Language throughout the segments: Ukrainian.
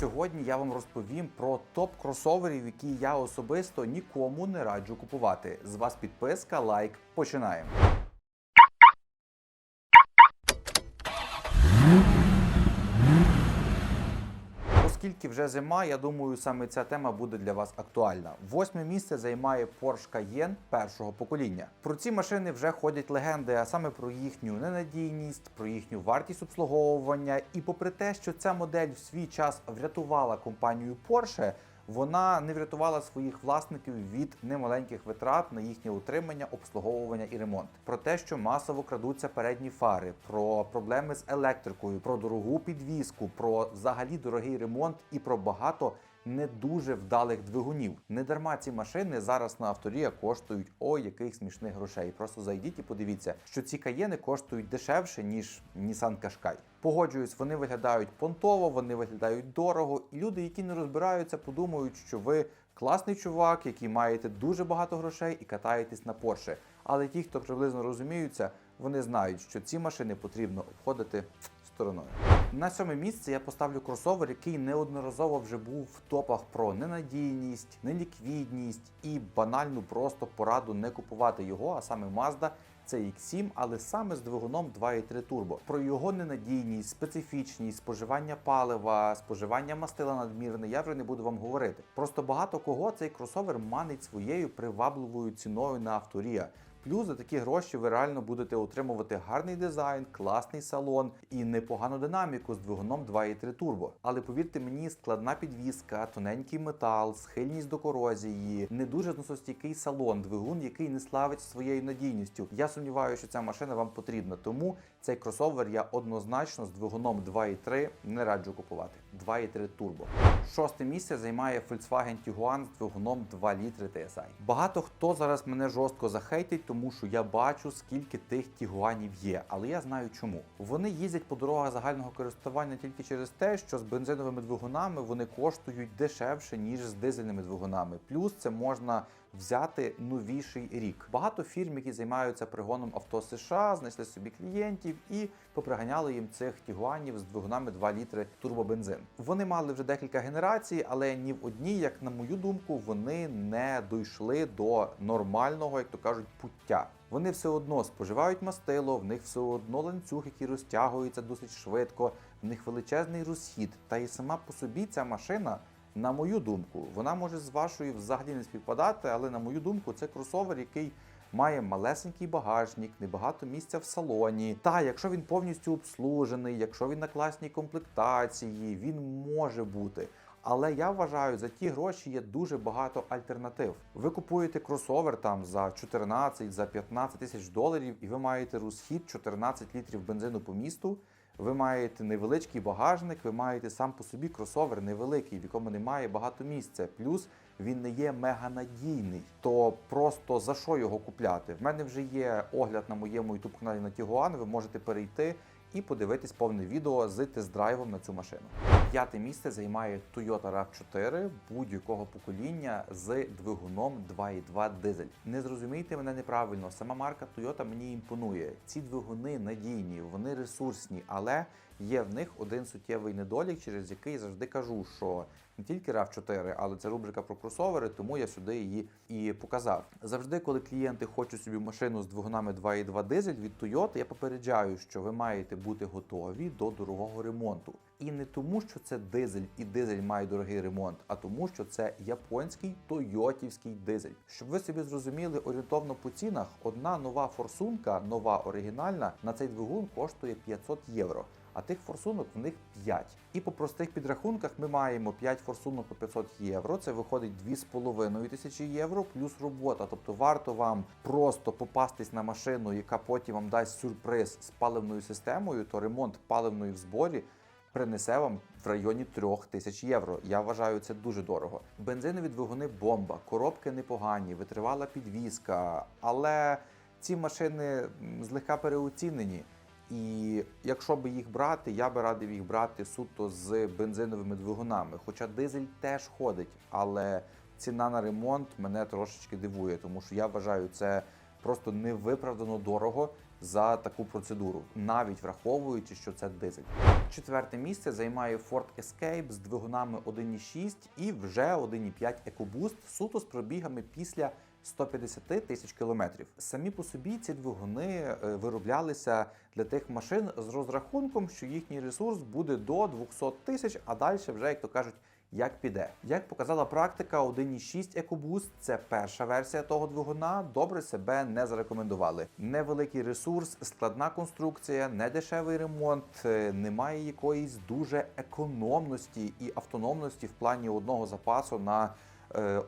Сьогодні я вам розповім про топ кросоверів, які я особисто нікому не раджу купувати. З вас підписка, лайк. Починаємо. Оскільки вже зима, я думаю, саме ця тема буде для вас актуальна. Восьме місце займає Porsche Cayenne першого покоління. Про ці машини вже ходять легенди, а саме про їхню ненадійність, про їхню вартість обслуговування. І попри те, що ця модель в свій час врятувала компанію Porsche, вона не врятувала своїх власників від немаленьких витрат на їхнє утримання, обслуговування і ремонт. Про те, що масово крадуться передні фари, про проблеми з електрикою, про дорогу підвізку, про взагалі дорогий ремонт і про багато не дуже вдалих двигунів. Не дарма ці машини зараз на авторія коштують ой яких смішних грошей. Просто зайдіть і подивіться, що ці каєни коштують дешевше ніж Nissan Qashqai. Погоджуюсь, вони виглядають понтово, вони виглядають дорого, і люди, які не розбираються, подумають, що ви класний чувак, який маєте дуже багато грошей і катаєтесь на Porsche. Але ті, хто приблизно розуміються, вони знають, що ці машини потрібно обходити стороною. На сьоме місце я поставлю кросовер, який неодноразово вже був в топах про ненадійність, неліквідність і банальну просто пораду не купувати його, а саме Mazda CX-7, але саме з двигуном 2.3 турбо. Про його ненадійність, специфічність, споживання палива, споживання мастила надмірне, я вже не буду вам говорити. Просто багато кого цей кросовер манить своєю привабливою ціною на авторія. Плюс за такі гроші ви реально будете отримувати гарний дизайн, класний салон і непогану динаміку з двигуном 2.3 турбо. Але повірте мені, складна підвізка, тоненький метал, схильність до корозії, не дуже зносостійкий салон, двигун, який не славить своєю надійністю. Я сумніваюся, що ця машина вам потрібна. Тому цей кросовер я однозначно з двигуном 2.3 не раджу купувати. 2.3 турбо. Шосте місце займає Volkswagen Tiguan з двигуном 2 літри TSI. Багато хто зараз мене жорстко захейтить, тому що я бачу, скільки тих Тігуанів є, але я знаю чому. Вони їздять по дорогах загального користування тільки через те, що з бензиновими двигунами вони коштують дешевше ніж з дизельними двигунами. Плюс це можна взяти новіший рік. Багато фірм, які займаються пригоном авто США, знайшли собі клієнтів і поприганяли їм цих тігуанів з двигунами 2 літри турбобензин. Вони мали вже декілька генерацій, але ні в одній, як на мою думку, вони не дійшли до нормального, як то кажуть, пуття. Вони все одно споживають мастило, в них все одно ланцюг, який розтягується досить швидко, в них величезний розхід. Та і сама по собі ця машина. На мою думку, вона може з вашою взагалі не співпадати, але на мою думку, це кросовер, який має малесенький багажник, небагато місця в салоні. Та якщо він повністю обслужений, якщо він на класній комплектації, він може бути. Але я вважаю, за ті гроші є дуже багато альтернатив. Ви купуєте кросовер там за 14, за 15 тисяч доларів, і ви маєте розхід 14 літрів бензину по місту. Ви маєте невеличкий багажник, ви маєте сам по собі кросовер невеликий, в якому немає багато місця. Плюс він не є меганадійний. То просто за що його купляти? В мене вже є огляд на моєму youtube каналі на Тігуан. Ви можете перейти і подивитись повне відео з тест-драйвом на цю машину. П'яте місце займає Toyota RAV4 будь-якого покоління з двигуном 2.2 дизель. Не зрозумійте мене неправильно. Сама марка Toyota мені імпонує. Ці двигуни надійні, вони ресурсні, але є в них один суттєвий недолік, через який завжди кажу, що не тільки RAV4, але це рубрика про кросовери, тому я сюди її і показав. Завжди, коли клієнти хочуть собі машину з двигунами 2.2 дизель від Toyota, я попереджаю, що ви маєте бути готові до дорогого ремонту. І не тому, що це дизель і дизель має дорогий ремонт, а тому, що це японський тойотівський дизель. Щоб ви собі зрозуміли орієнтовно по цінах, одна нова форсунка, нова оригінальна, на цей двигун коштує 500 євро. А тих форсунок в них 5. І по простих підрахунках ми маємо 5 форсунок по 500 євро. Це виходить 2,5 тисячі євро плюс робота. Тобто варто вам просто попастись на машину, яка потім вам дасть сюрприз з паливною системою, то ремонт паливної в зборі принесе вам в районі 3 тисяч євро. Я вважаю це дуже дорого. Бензинові двигуни бомба, коробки непогані, витривала підвізка, але ці машини злегка переоцінені. І якщо би їх брати, я би радив їх брати суто з бензиновими двигунами. Хоча дизель теж ходить, але ціна на ремонт мене трошечки дивує, тому що я вважаю це просто невиправдано дорого за таку процедуру, навіть враховуючи, що це дизель. Четверте місце займає Ford Escape з двигунами 1.6 і вже 1.5 EcoBoost суто з пробігами після 150 тисяч кілометрів. Самі по собі ці двигуни е, вироблялися для тих машин з розрахунком, що їхній ресурс буде до 200 тисяч, а далі вже, як то кажуть, як піде. Як показала практика, 1.6 EcoBoost – це перша версія того двигуна, добре себе не зарекомендували. Невеликий ресурс, складна конструкція, недешевий ремонт, е, немає якоїсь дуже економності і автономності в плані одного запасу на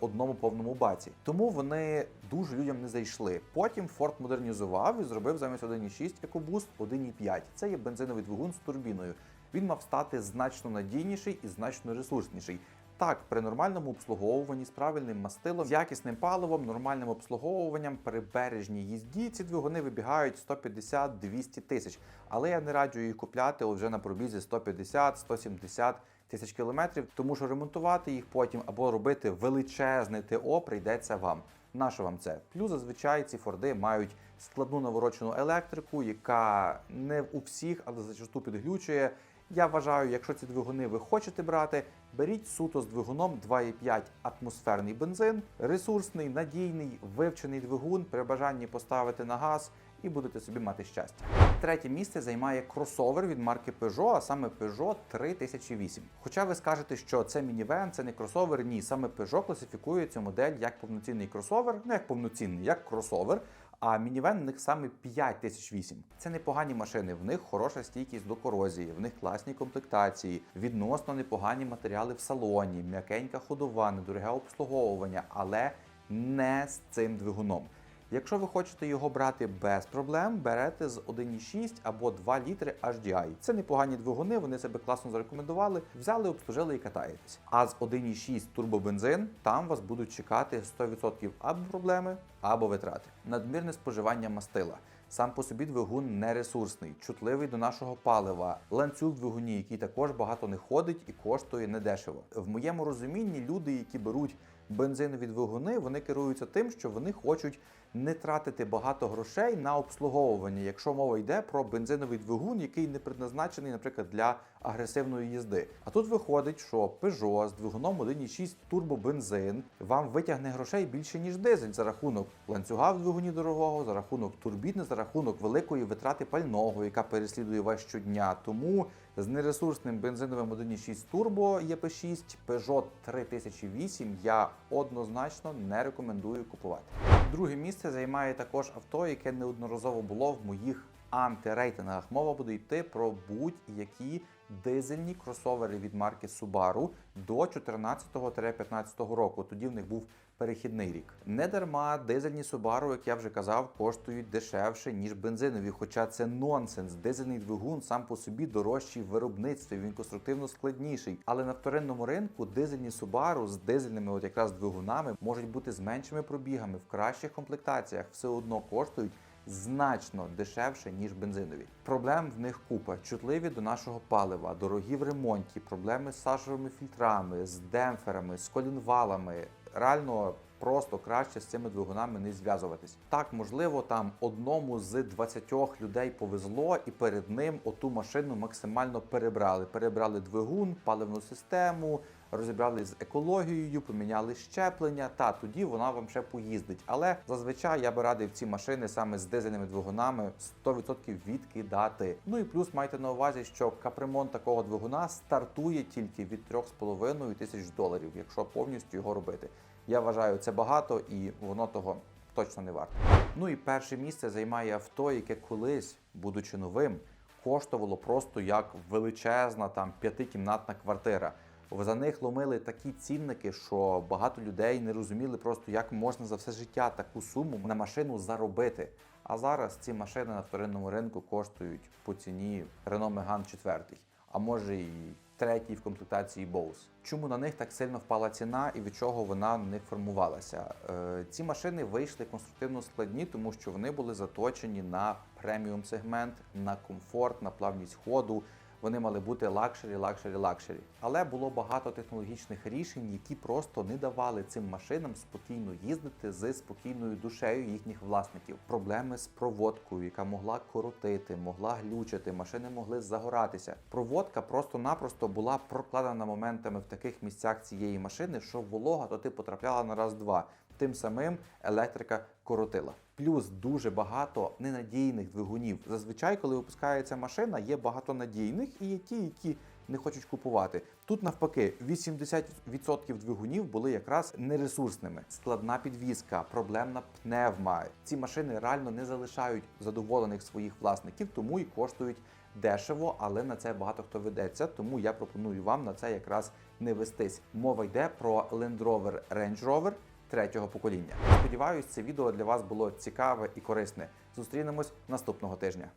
одному повному баці. Тому вони дуже людям не зайшли. Потім Ford модернізував і зробив замість 1.6 EcoBoost 1.5. Це є бензиновий двигун з турбіною. Він мав стати значно надійніший і значно ресурсніший. Так, при нормальному обслуговуванні з правильним мастилом, з якісним паливом, нормальним обслуговуванням при бережній їзді ці двигуни вибігають 150-200 тисяч. Але я не раджу їх купляти вже на пробізі 150-170 тисяч кілометрів, тому що ремонтувати їх потім або робити величезне ТО прийдеться вам. Нащо вам це? Плюс зазвичай ці форди мають складну наворочену електрику, яка не у всіх, але зачасту підглючує. Я вважаю, якщо ці двигуни ви хочете брати, беріть суто з двигуном 2,5 атмосферний бензин, ресурсний, надійний, вивчений двигун, при бажанні поставити на газ і будете собі мати щастя. Третє місце займає кросовер від марки Peugeot, а саме Peugeot 3008. Хоча ви скажете, що це мінівен, це не кросовер, ні, саме Peugeot класифікує цю модель як повноцінний кросовер, не як повноцінний, як кросовер. А мінівен в них саме 5008. Це непогані машини, в них хороша стійкість до корозії, в них класні комплектації, відносно непогані матеріали в салоні, м'якенька ходова, недороге обслуговування, але не з цим двигуном. Якщо ви хочете його брати без проблем, берете з 1,6 або 2 літри HDI. Це непогані двигуни, вони себе класно зарекомендували, взяли, обслужили і катаєтесь. А з 1,6 турбобензин там вас будуть чекати 100% або проблеми, або витрати. Надмірне споживання мастила. Сам по собі двигун нересурсний, чутливий до нашого палива, ланцюг двигуні, який також багато не ходить і коштує недешево. В моєму розумінні люди, які беруть бензинові двигуни, вони керуються тим, що вони хочуть не тратити багато грошей на обслуговування, якщо мова йде про бензиновий двигун, який не предназначений, наприклад, для агресивної їзди. А тут виходить, що Peugeot з двигуном 1.6 турбобензин вам витягне грошей більше ніж дизель за рахунок ланцюга в двигуні дорогого, за рахунок турбіни, за рахунок великої витрати пального, яка переслідує вас щодня. Тому з нересурсним бензиновим 1.6 турбо ЄП6 Peugeot 3008 я однозначно не рекомендую купувати. Друге місце займає також авто, яке неодноразово було в моїх антирейтингах. Мова буде йти про будь-які дизельні кросовери від марки Subaru до 14-15 року. Тоді в них був перехідний рік. Не дарма дизельні Subaru, як я вже казав, коштують дешевше ніж бензинові. Хоча це нонсенс. Дизельний двигун сам по собі дорожчий в виробництві. Він конструктивно складніший. Але на вторинному ринку дизельні Subaru з дизельними, от якраз двигунами, можуть бути з меншими пробігами в кращих комплектаціях, все одно коштують. Значно дешевше ніж бензинові. Проблем в них купа, чутливі до нашого палива, дорогі в ремонті, проблеми з сажовими фільтрами, з демпферами, з колінвалами. Реально просто краще з цими двигунами не зв'язуватись. Так, можливо, там одному з 20 людей повезло, і перед ним оту машину максимально перебрали. Перебрали двигун, паливну систему, розібрали з екологією, поміняли щеплення. Та тоді вона вам ще поїздить. Але зазвичай я би радив ці машини саме з дизельними двигунами 100% відкидати. Ну і плюс майте на увазі, що капремонт такого двигуна стартує тільки від 3,5 тисяч доларів, якщо повністю його робити. Я вважаю це багато і воно того точно не варто. Ну і перше місце займає авто, яке колись, будучи новим, коштувало просто як величезна там п'ятикімнатна квартира. За них ломили такі цінники, що багато людей не розуміли просто, як можна за все життя таку суму на машину заробити. А зараз ці машини на вторинному ринку коштують по ціні Renault Megane 4, а може і третій в комплектації Bose. Чому на них так сильно впала ціна і від чого вона не формувалася? Е, ці машини вийшли конструктивно складні, тому що вони були заточені на преміум сегмент, на комфорт, на плавність ходу. Вони мали бути лакшері, лакшері, лакшері. Але було багато технологічних рішень, які просто не давали цим машинам спокійно їздити з спокійною душею їхніх власників. Проблеми з проводкою, яка могла коротити, могла глючити, машини могли загоратися. Проводка просто-напросто була прокладена моментами в таких місцях цієї машини, що волога то ти потрапляла на раз-два. Тим самим електрика коротила. Плюс дуже багато ненадійних двигунів. Зазвичай, коли випускається машина, є багато надійних і є ті, які не хочуть купувати. Тут навпаки, 80% двигунів були якраз нересурсними. Складна підвізка, проблемна пневма. Ці машини реально не залишають задоволених своїх власників, тому і коштують дешево, але на це багато хто ведеться. Тому я пропоную вам на це якраз не вестись. Мова йде про Land Rover Range Rover третього покоління. Сподіваюсь, це відео для вас було цікаве і корисне. Зустрінемось наступного тижня.